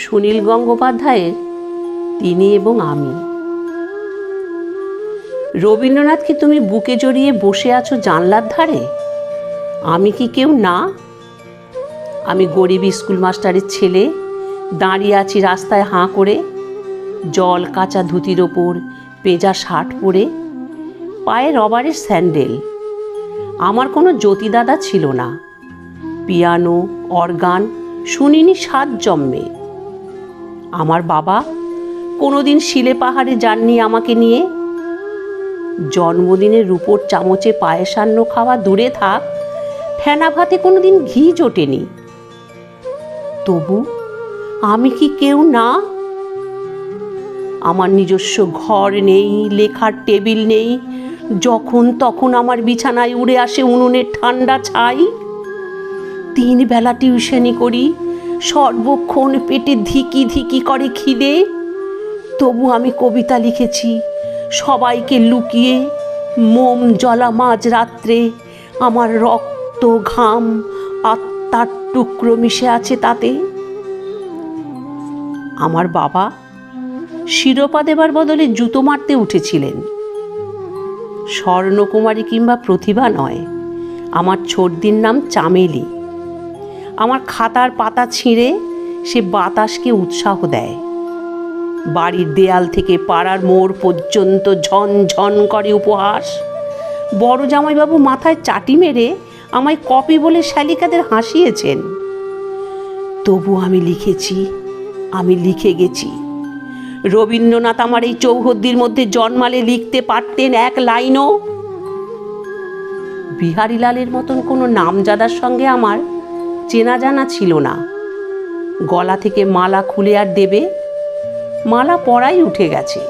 সুনীল গঙ্গোপাধ্যায়ের তিনি এবং আমি। রবীন্দ্রনাথকে তুমি বুকে জড়িয়ে বসে আছো জানলার ধারে? আমি কি কেউ না? আমি গরিব স্কুল মাস্টারের ছেলে, দাঁড়িয়ে আছি রাস্তায় হাঁ করে, জল কাঁচা ধুতির ওপর, পেজা শার্ট পরে পায়ে রবারের স্যান্ডেল। আমার কোনো জ্যোতিদাদা ছিল না। পিয়ানো, অর্গান, শুনিনি সাত জন্মে। আমার বাবা কোনোদিন শিলে পাহাড়ে যাননি আমাকে নিয়ে। জন্মদিনের রূপোর চামচে পায়েসান্ন খাওয়া দূরে থাক, ফেনা ভাতে কোনোদিন ঘি জোটেনি। তবু আমি কি কেউ না? আমার নিজস্ব ঘর নেই, লেখার টেবিল নেই, যখন তখন আমার বিছানায় উড়ে আসে উনুনের ঠান্ডা ছাই। তিন বেলা টিউশনি করি সর্বক্ষণ পেটে ধিকি ধিকি করে খিদে। তবু আমি কবিতা লিখেছি, সবাইকে লুকিয়ে। মোম জলা মাঝ রাত্রে আমার রক্ত ঘাম আত্মার টুকরো মিশে আছে তাতে। আমার বাবা শিরোপা দেবার বদলে জুতো মারতে উঠেছিলেন। স্বর্ণকুমারী কিংবা প্রতিভা নয়, আমার ছোটদির নাম চামেলি। আমার খাতার পাতা ছিঁড়ে সে বাতাসকে উৎসাহ দেয়। বাড়ির দেয়াল থেকে পাড়ার মোড় পর্যন্ত ঝন ঝন করে উপহাস। বড় জামাইবাবু মাথায় চাটি মেরে আমায় কপি বলে শালিকাদের হাসিয়েছেন। তবু আমি লিখেছি, আমি লিখে গেছি। রবীন্দ্রনাথ আমার এই চৌহদ্দির মধ্যে জন্মালে লিখতে পারতেন এক লাইনও। বিহারীলালের মতন কোনো নামজাদার সঙ্গে আমার চেনা জানা ছিল না। গলা থেকে মালা খুলে আর দেবে, মালা পড়াই উঠে গেছে।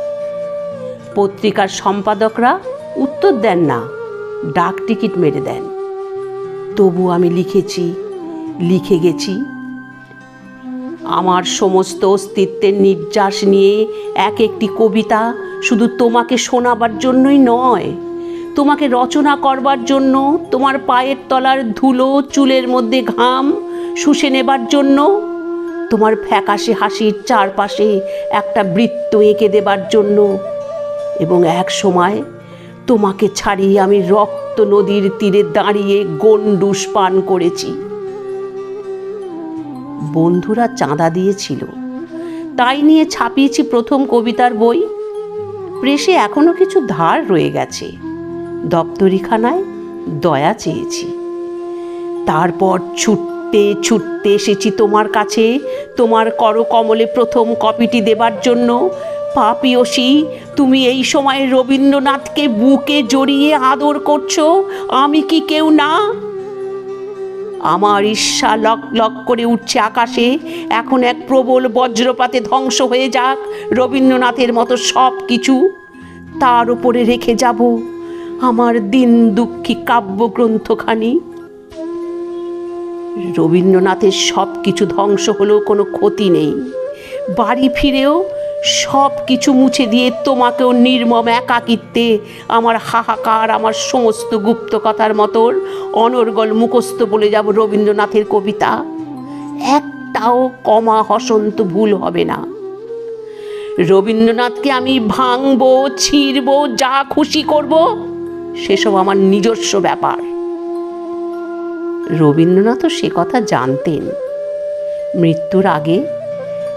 পত্রিকার সম্পাদকরা উত্তর দেন না, ডাক টিকিট মেরে দেন। তবু আমি লিখেছি, লিখে গেছি। আমার সমস্ত অস্তিত্বের নির্যাস নিয়ে এক একটি কবিতা শুধু তোমাকে শোনাবার জন্যই নয় তোমাকে রচনা করবার জন্য, তোমার পায়ের তলার ধুলো চুলের মধ্যে ঘাম শুষে নেবার জন্য, তোমার ফ্যাকাশে হাসির চারপাশে একটা বৃত্ত এঁকে দেবার জন্য। এবং এক সময় তোমাকে ছাড়িয়ে আমি রক্ত নদীর তীরে দাঁড়িয়ে গন্ডুস পান করেছি। বন্ধুরা চাঁদা দিয়েছিল। তাই নিয়ে ছাপিয়েছি প্রথম কবিতার বই। প্রেসে এখনও কিছু ধার রয়ে গেছে। দপ্তরিখানায় দয়া চেয়েছি। তারপর ছুটতে ছুটতে এসেছি তোমার কাছে। তোমার করকমলে প্রথম কপিটি দেবার জন্য। পাপিয়সী, তুমি এই সময় রবীন্দ্রনাথকে বুকে জড়িয়ে আদর করছ। আমি কি কেউ না? আমার ঈর্ষা লক লক করে উঠছে আকাশে। এখন এক প্রবল বজ্রপাতে ধ্বংস হয়ে যাক রবীন্দ্রনাথের মতো সব কিছু তার উপরে রেখে যাব। আমার দিন দুঃখী কাব্যগ্রন্থখানি। রবীন্দ্রনাথের সব কিছু ধ্বংস হলেও কোনো ক্ষতি নেই। বাড়ি ফিরেও সব কিছু মুছে দিয়ে তোমাকেও নির্মম একাকিত্বে আমার হাহাকার, আমার সমস্ত গুপ্ত কথার মতন অনর্গল মুখস্থ বলে যাব রবীন্দ্রনাথের কবিতা। একটাও কমা হসন্ত ভুল হবে না। রবীন্দ্রনাথকে আমি ভাঙবো, ছিঁড়বো, যা খুশি করব সেসব আমার নিজস্ব ব্যাপার। রবীন্দ্রনাথও সে কথা জানতেন। মৃত্যুর আগে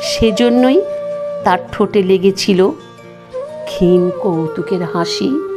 সেজন্যই তার ঠোঁটে লেগেছিল ক্ষীণ কৌতুকের হাসি।